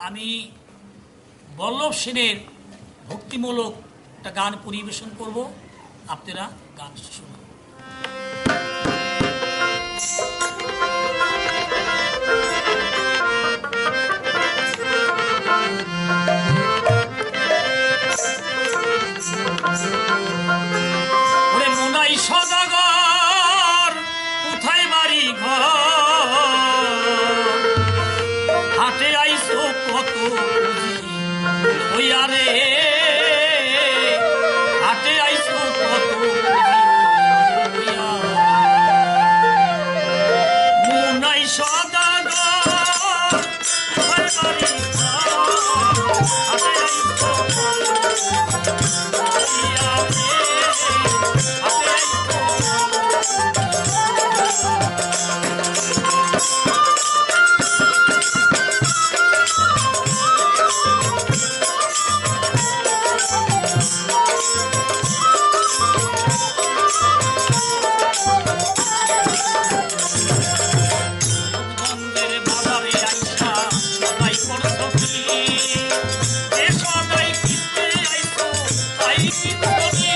আমি বল্লভ সেনের ভক্তিমূলক একটা গান পরিবেশন করব। আপনারা গান শুনুন। পথে আইসো কত হইয়া রে Amen.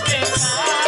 देखा